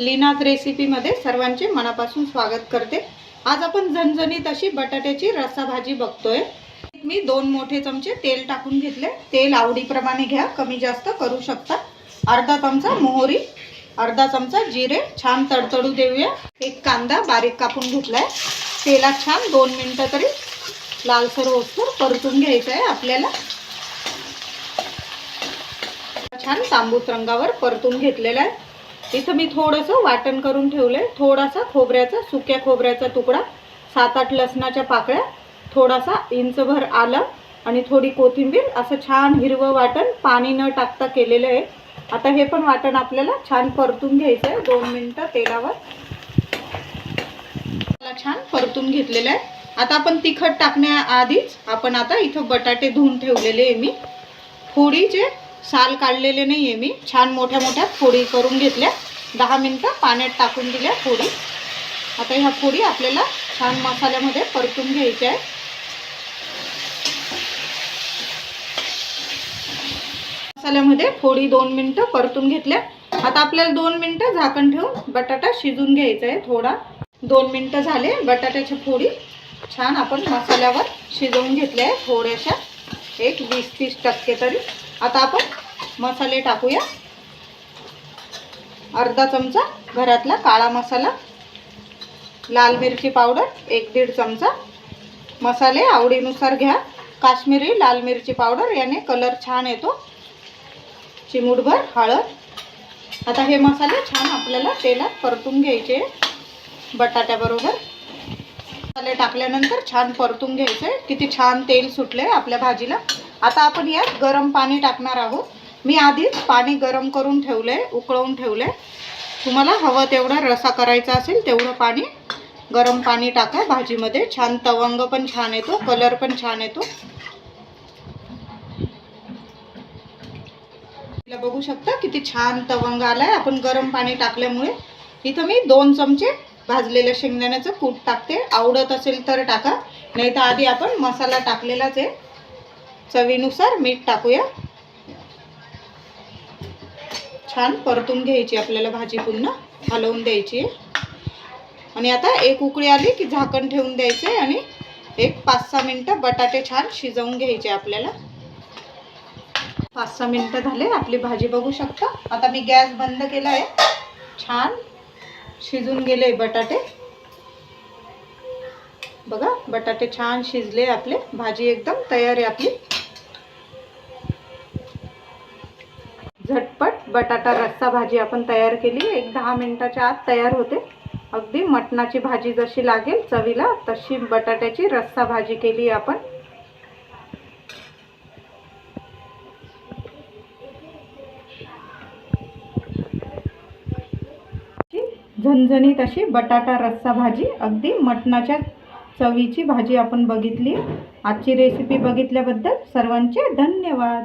लीनाज रेसिपीमध्ये सर्वांचे मनापासून स्वागत करते. आज आपण झणझणीत अशी बटाट्याची रस्सा भाजी बघतोय. मी दोन मोठे चमचे तेल टाकून घेतले. तेल आवडीप्रमाणे घ्या कमी जास्त करू शकता. अर्धा चमचा मोहरी अर्धा चमचा जिरे छान तडतडू देऊया. एक कांदा बारीक कापून घेतलाय. तेलात छान दोन मिनटं तरी लालसर होसर परतून घ्यायचं आहे आपल्याला. छान तांबूस रंगावर परतून घेतलेला आहे. इथं मी थोडंसं वाटण करून ठेवलंय. थोडासा खोबऱ्याचा सुक्या खोबऱ्याचा तुकडा सात आठ लसणाच्या पाकळ्या थोडासा इंचभर आलं आणि थोडी कोथिंबीर. असं छान हिरवं वाटण पाणी न टाकता केलेलं आहे. आता हे पण वाटण आपल्याला छान परतून घ्यायचं आहे दोन मिनटं तेलावर. छान परतून घेतलेलं आहे. आता आपण तिखट टाकण्याआधीच आपण आता इथं बटाटे धुवून ठेवलेले आहे मी. फोडीचे साल काढलेले नाही आहे मी. छान मोठ्या मोठ्या फोडी करून घेतल्या. दहा मिनटं पाण्यात टाकून दिल्या फोडी. आता ह्या फोडी आपल्याला छान मसाल्यामध्ये परतून घ्यायच्या आहे मसाल्यामध्ये फोडी दोन मिनटं परतून घेतल्या. आता आपल्याला दोन मिनटं झाकण ठेवून बटाटा शिजून घ्यायचा आहे थोडा. दोन मिनटं झाले. बटाट्याची फोडी छान आपण मसाल्यावर शिजवून घेतल्या आहे थोड्याशा. एक वीस तीस टक्के तरी. आता आपण मसाले टाकूया. अर्धा चमचा घरातला काळा मसाला लाल मिरची पावडर एक दीड चमचा. मसाले आवडीनुसार घ्या. काश्मीरी लाल मिरची पावडर याने कलर छान येतो. चिमूटभर हळद. आता हे मसाले छान आपल्याला तेलात परतून घ्यायचे बटाट्याबरोबर. मसाले टाकल्यानंतर छान परतून घ्यायचे किती छान तेल सुटले आपल्या भाजीला. आता आपण यात गरम पाणी टाकणार आहोत. मी आधीच पाणी गरम करून ठेवलं आहे उकळवून ठेवलं आहे तुम्हाला हवं तेवढा रसा करायचा असेल तेवढं पाणी गरम पाणी टाका. भाजीमध्ये छान तवंग पण छान येतो कलर पण छान येतो. बघू शकता किती छान तवंग आलाय. आपण गरम पाणी टाकल्यामुळे इथं मी दोन चमचे भाजलेल्या शेंगदाण्याचं कूट टाकते. आवडत असेल तर टाका. नाही तर आधी आपण मसाला टाकलेलाच आहे. चवीनुसार मीठ टाकूया. छान परतून घ्यायची आपल्याला भाजी पुन्हा हलवून द्यायची. आणि आता एक उकळी आली की झाकण ठेवून द्यायचे आणि एक पाच सहा मिनटं बटाटे छान शिजवून घ्यायचे आपल्याला. पाच सहा मिनटं झाले आपली भाजी बघू शकता. आता मी गॅस बंद केला आहे. छान शिजून गेले बटाटे. बघा बटाटे छान शिजले आपले. भाजी एकदम तयार आहे आपली. झटपट बटाटा रस्सा भाजी आपण तयार केली एक दहा मिनिटाच्या आत तयार होते. अगदी मटणाची भाजी जशी लागेल चवीला तशी बटाट्याची रस्सा भाजी केली आपण. झणझणीत अशी बटाटा रस्सा भाजी अगदी मटणाच्या चवीची भाजी आपण बघितली आजची रेसिपी बघितल्याबद्दल सर्वांचे धन्यवाद.